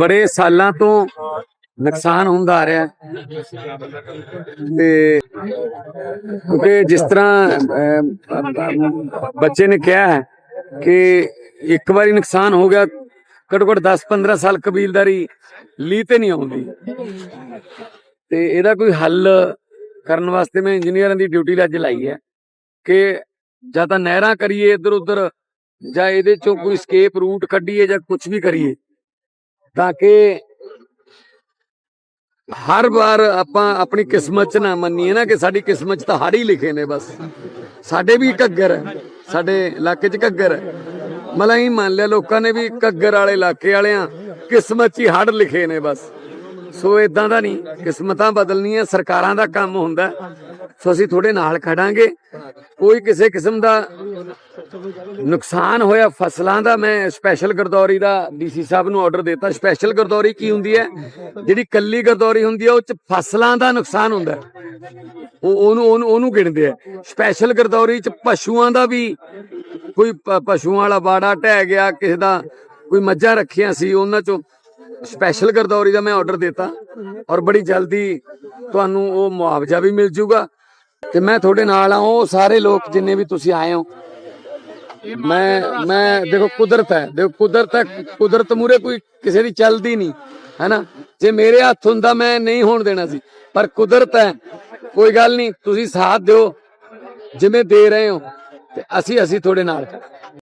ਬੜੇ ਸਾਲਾਂ ਤੋਂ ਨੁਕਸਾਨ ਹੁੰਦਾ ਆ ਰਿਹਾ। ਤੇ ਕਿਉਂਕਿ ਜਿਸ ਤਰ੍ਹਾਂ ਬੱਚੇ ਨੇ ਕਿਹਾ ਹੈ ਕਿ ਇੱਕ ਵਾਰੀ ਨੁਕਸਾਨ ਹੋ ਗਿਆ, ਘੱਟੋ ਘੱਟ 10-15 ਸਾਲ ਕਬੀਲਦਾਰੀ ਲੀ ਤੇ ਨਹੀਂ ਆਉਂਦੀ। ਤੇ ਇਹਦਾ ਕੋਈ ਹੱਲ ਕਰਨ ਵਾਸਤੇ ਮੈਂ ਇੰਜੀਨੀਅਰਾਂ ਦੀ ਡਿਊਟੀ ਅੱਜ ਲਾਈ ਹੈ ਕਿ ਜਾਂ ਤਾਂ ਨਹਿਰਾਂ ਕਰੀਏ ਇੱਧਰ ਉੱਧਰ ਜਾਂ ਇਹਦੇ ਚੋਂ ਕੋਈ ਸਕੇਪ ਰੂਟ ਕੱਢੀਏ ਜਾਂ ਕੁਝ ਵੀ ਕਰੀਏ, ਤਾਂ ਕਿ ਹਰ ਵਾਰ ਆਪਾਂ ਆਪਣੀ ਕਿਸਮਤ ਚ ਨਾ ਮੰਨੀਏ ਨਾ ਕਿ ਸਾਡੀ ਕਿਸਮਤ ਚ ਤਾਂ ਹੜ ਹੀ ਲਿਖੇ ਨੇ ਬਸ। ਸਾਡੇ ਵੀ ਘੱਗਰ ਹੈ, ਸਾਡੇ ਇਲਾਕੇ ਚ ਘੱਗਰ ਹੈ। ਮਤਲਬ ਹੀ ਮੰਨ ਲਿਆ ਲੋਕਾਂ ਨੇ ਵੀ ਘੱਗਰ ਵਾਲੇ ਇਲਾਕੇ ਵਾਲਿਆਂ ਕਿਸਮਤ 'ਚ ਹੜ ਲਿਖੇ ਨੇ ਬਸ। ਸੋ ਇਦਾਂ ਦਾ ਨਹੀਂ, ਕਿਸਮਤਾਂ ਬਦਲਣੀਆਂ, ਸਰਕਾਰਾਂ ਦਾ ਕੰਮ ਹੁੰਦਾ। ਸੋ ਅਸੀਂ ਤੁਹਾਡੇ ਨਾਲ ਖੜਾਂਗੇ। ਕੋਈ ਕਿਸੇ ਕਿਸਮ ਦਾ ਨੁਕਸਾਨ ਹੋਇਆ ਫਸਲਾਂ ਦਾ, ਮੈਂ ਸਪੈਸ਼ਲ ਗਰਦੌਰੀ ਦਾ ਡੀਸੀ ਸਾਹਿਬ ਨੂੰ ਆਰਡਰ ਦਿੱਤਾ। ਸਪੈਸ਼ਲ ਗਰਦੌਰੀ ਕੀ ਹੁੰਦੀ ਹੈ? ਜਿਹੜੀ ਕੱਲੀ ਗਰਦੌਰੀ ਹੁੰਦੀ ਹੈ, ਉਹ ਚ ਫਸਲਾਂ ਦਾ ਨੁਕਸਾਨ ਹੁੰਦਾ ਉਹ ਉਹਨੂੰ ਉਹਨੂੰ ਉਹਨੂੰ ਗਿਣਦੇ ਆ। ਸਪੈਸ਼ਲ ਗਰਦੌਰੀ ਚ ਪਸ਼ੂਆਂ ਦਾ ਵੀ ਕੋਈ ਪਸ਼ੂਆਂ ਵਾਲਾ ਬਾੜਾ ਢਹਿ ਗਿਆ, ਕਿਸੇ ਦਾ ਕੋਈ ਮੱਝਾਂ ਰੱਖੀਆਂ ਸੀ, ਉਹਨਾਂ ਚੋਂ ਸਪੈਸ਼ਲ ਗਰਦੌਰੀ ਦਾ ਮੈਂ ਆਰਡਰ ਦਿੱਤਾ ਔਰ ਬੜੀ ਜਲਦੀ ਤੁਹਾਨੂੰ ਉਹ ਮੁਆਵਜ਼ਾ ਵੀ ਮਿਲ ਜਾਊਗਾ ਤੇ ਮੈਂ ਤੁਹਾਡੇ ਨਾਲ ਆ ਉਹ ਸਾਰੇ ਲੋਕ ਜਿੰਨੇ ਵੀ ਤੁਸੀਂ ਆਏ ਹੋ। ਮੈਂ ਮੈਂ ਦੇਖੋ ਕੁਦਰਤ ਹੈ, ਦੇਖੋ ਕੁਦਰਤ ਹੈ, ਕੁਦਰਤ ਮੂਰੇ ਕੋਈ ਕਿਸੇ ਦੀ ਚੱਲਦੀ ਨਹੀਂ, ਹੈਨਾ? ਜੇ ਮੇਰੇ ਹੱਥ ਹੁੰਦਾ ਮੈਂ ਨਹੀਂ ਹੋਣ ਦੇਣਾ ਸੀ, ਪਰ ਕੁਦਰਤ ਹੈ, ਕੋਈ ਗੱਲ ਨਹੀਂ, ਤੁਸੀਂ ਸਾਥ ਦਿਓ, ਜਿਵੇਂ ਦੇ ਰਹੇ ਹੋ। ਤੇ ਅਸੀਂ ਅਸੀਂ ਤੁਹਾਡੇ ਨਾਲ